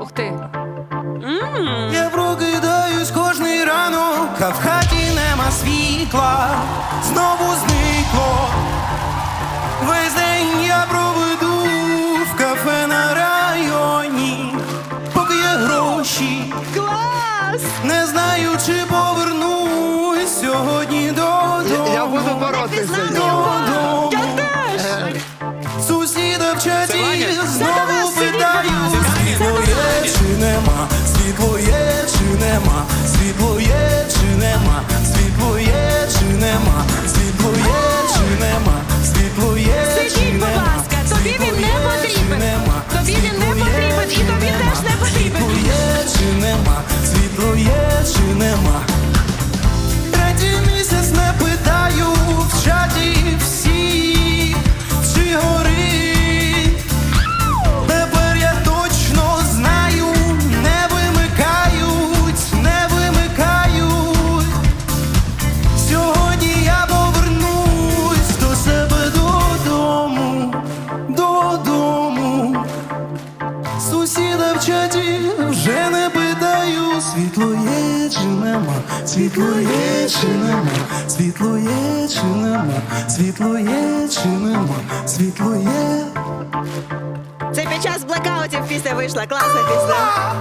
Ух ти. Я прокидаюсь кожний ранок, а в хаті нема світла, знову зникло. Весь день я проведу в кафе на районі, поки є гроші. Клас! Не знаю, чи повернусь сьогодні додому. Я буду боротися. Додому. Я теж! Сусіда в чаті нема, вже не питаю, світло є чи нема, світло є чи нема, світло є чи нема, світло є чи нема, світло є. Це під час блекаутів пісня вийшла. Класна пісня.